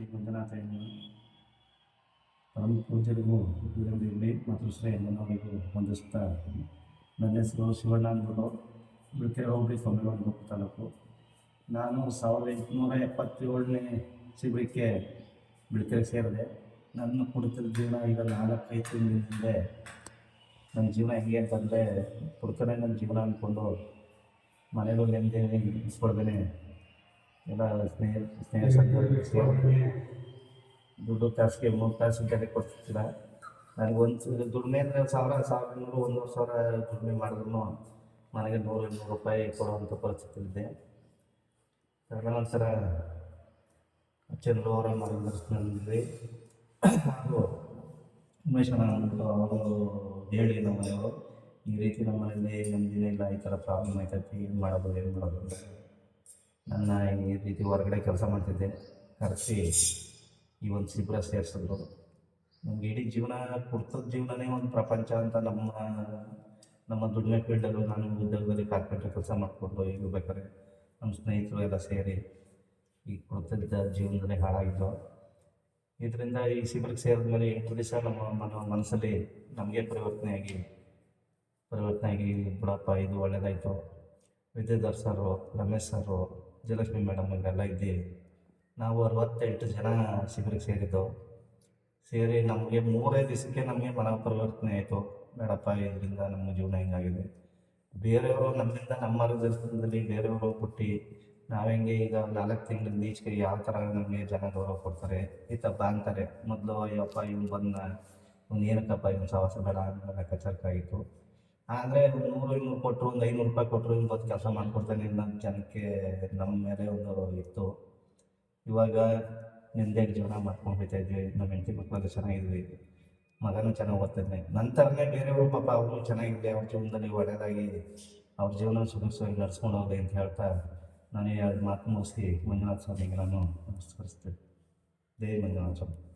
ಶ್ರೀ ಮಂಜುನಾಥ ಪರಮ ಪೂಜೆಗೂ ವೀರರಲ್ಲಿ ಮತ್ತು ಶ್ರೀ ಎಲ್ಲನವರಿಗೂ ವಂದಿಸ್ತಾ ನನ್ನ ಹೆಸರು ಶಿವಣ್ಣ ಅಂದ್ಬಿಟ್ಟು ಬಿಳ್ಕೆರೆ ಹೋಬಳಿ ಸೊಮ್ಮೆಗೌಡ ತಾಲೂಕು. ನಾನು ಸಾವಿರದ ಎಂಟುನೂರ ಎಪ್ಪತ್ತೇಳನೇ ಶಿಬಿರಕ್ಕೆ ಬಿಳ್ಕೆರೆ ಸೇರಿದೆ. ನನ್ನ ಕುಡಿತದ ಜೀವನ ಈಗ ನಾಲ್ಕೈದು ತಿಂಗಳ ಹಿಂದೆ ನನ್ನ ಜೀವನ ಹೇಗೆ ಅಂತಂದರೆ ಕುಡ್ತಾನೆ ನನ್ನ ಜೀವನ ಅಂದ್ಕೊಂಡು ಮನೇಲೂ ನೆಮ್ಮದಿ ಇಸ್ಕೊಳ್ದೇನೆ ಎಲ್ಲ ಸ್ನೇಹ ಸ್ನೇಹ ದುಡ್ಡು ತಾಸಿಗೆ ಮೂರು ತಾಸು ಕಡೆ ಕೊಡ್ತಿಲ್ಲ ನನಗೆ ಒಂದು ದುಡಿಮೆ ಅಂದರೆ ಸಾವಿರ ಸಾವಿರ ನೂರು ಒಂದೂವರೆ ಸಾವಿರ ದುಡಿಮೆ ಮಾಡಿದ್ರು ನನಗೆ ನೂರು ಇನ್ನೂರು ರೂಪಾಯಿ ಕೊಡುವಂಥ ಪರಿಸ್ಥಿತಿ ಇದೆ. ತದನಂತರ ಚಂದ್ರು ಅವರ ಮಾರ್ಗದರ್ಶನದಲ್ಲಿ ಹಾಗೂ ಉಮೇಶ್ ಅವರು ಹೇಳಿ ನಮ್ಮ ಮನೆಯವರು ಈ ರೀತಿ ನಮ್ಮ ಮನೇಲಿ ನಮ್ದಿನ ಇಲ್ಲ ಈ ಥರ ಪ್ರಾಬ್ಲಮ್ ಆಯ್ತೈತಿ ಏನು ಮಾಡೋದು ಏನು ಮಾಡೋದು ನನ್ನ ಈ ರೀತಿ ಹೊರಗಡೆ ಕೆಲಸ ಮಾಡ್ತಿದ್ದೆ, ಕರೆಸಿ ಈ ಒಂದು ಶಿಬಿರ ಸೇರಿಸಿದ್ರು ನಮ್ಗೆ ಇಡೀ ಜೀವನ ಕುರ್ತದ ಜೀವನನೇ ಒಂದು ಪ್ರಪಂಚ ಅಂತ ನಮ್ಮ ನಮ್ಮ ದುಡಿಮೆ ಫೀಲ್ಡಲ್ಲೂ ನಾನು ಉದ್ಯೋಗದಲ್ಲಿ ಕಾರ್ಪೆಂಟ್ರ್ ಕೆಲಸ ಮಾಡಿಕೊಂಡು ಈಗ ಬೇಕಾದ್ರೆ ನಮ್ಮ ಸ್ನೇಹಿತರು ಎಲ್ಲ ಸೇರಿ ಈ ಕುರ್ತದ ಜೀವನದಲ್ಲಿ ಹಾಳಾಗಿದ್ದು. ಇದರಿಂದ ಈ ಶಿಬಿರಕ್ಕೆ ಸೇರಿದ ಮೇಲೆ ಎಂಟು ದಿವಸ ನಮ್ಮ ಮನ, ಮನಸ್ಸಲ್ಲಿ ನಮಗೆ ಪರಿವರ್ತನೆ ಆಗಿ ಪರಿವರ್ತನೆ ಆಗಿ ಬಿಡಪ್ಪ, ಇದು ಒಳ್ಳೆಯದಾಯಿತು Vidyadhar sir, Ramesh sir Jayalakshmi madam ಇವೆಲ್ಲ ಇದ್ದು ನಾವು ಅರವತ್ತೆಂಟು ಜನ ಶಿಬಿರಕ್ಕೆ ಸೇರಿದ್ದು ಸೇರಿ ನಮಗೆ ಮೂರೇ ದಿವಸಕ್ಕೆ ನಮಗೆ ಮನ ಪರಿವರ್ತನೆ ಆಯಿತು. ಬೇಡಪ್ಪ, ಇದರಿಂದ ನಮ್ಮ ಜೀವನ ಹಿಂಗಾಗಿದೆ. ಬೇರೆಯವರು ನಮ್ಮಿಂದ ನಮ್ಮ ಮಾರ್ಗದರ್ಶನದಲ್ಲಿ ಬೇರೆಯವರು ಪುಟ್ಟಿ ನಾವು ಹೆಂಗೆ ಈಗ ನಾಲ್ಕು ತಿಂಗಳಿಂದ ಈಚೆಗೆ ಯಾವ ಥರ ನಮಗೆ ಜನ ಗೌರವ ಕೊಡ್ತಾರೆ? ಈ ಬಾ ಅಂತಾರೆ. ಮೊದಲು ಅಯ್ಯಪ್ಪ, ಇವ್ನು ಬಂದ, ಇವ್ನು ಏನಕ್ಕಪ್ಪ, ಇವ್ನು ಸವಾಸ ಬೇಡ ಅನ್ನೋ ಲೆಕ್ಕಾಚಾರಕ್ಕೆ ಆಗಿತ್ತು ಆದರೆ ನೂರು ಇನ್ನೂರು ಕೊಟ್ಟರು ಒಂದು ಐನೂರು ರೂಪಾಯಿ ಕೊಟ್ಟರು ಇವತ್ತು ಕೆಲಸ ಮಾಡ್ಕೊಡ್ತಾನೆ ನಮ್ಮ ಜನಕ್ಕೆ ನಮ್ಮ ಮೇಲೆ ಒಂದು ಇತ್ತು. ಇವಾಗ ನಿಂದೇನು ಜೀವನ ಮಾಡ್ಕೊಂಡು ಹೋಗ್ತಾ ಇದ್ವಿ. ನಮ್ಮ ಹೆಂಡತಿ ಮಕ್ಕಳೆಲ್ಲ ಚೆನ್ನಾಗಿದ್ವಿ. ಮಗನೂ ಚೆನ್ನಾಗಿ ಓದ್ತಿದ್ದೆ ನಂತರನೇ ಬೇರೆಯವರು ಪಾಪ ಅವರು ಚೆನ್ನಾಗಿದೆ. ಅವ್ರ ಜೀವನದಲ್ಲಿ ಒಳ್ಳೆಯದಾಗಿ ಅವ್ರ ಜೀವನ ಸುಖವಾಗಿ ನಡ್ಸ್ಕೊಂಡು ಹೋಗಲಿ ಅಂತ ಹೇಳ್ತಾ ನಾನು ಎರಡು ಮಾತು ಮುಗಿಸಿ ಮಂಜುನಾಥ ಸ್ವಾಮಿಗೆ ನಾನು ನಮಸ್ಕರಿಸ್ತೇನೆ. ಜೈ ಮಂಜುನಾಥ ಸ್ವಾಮಿ.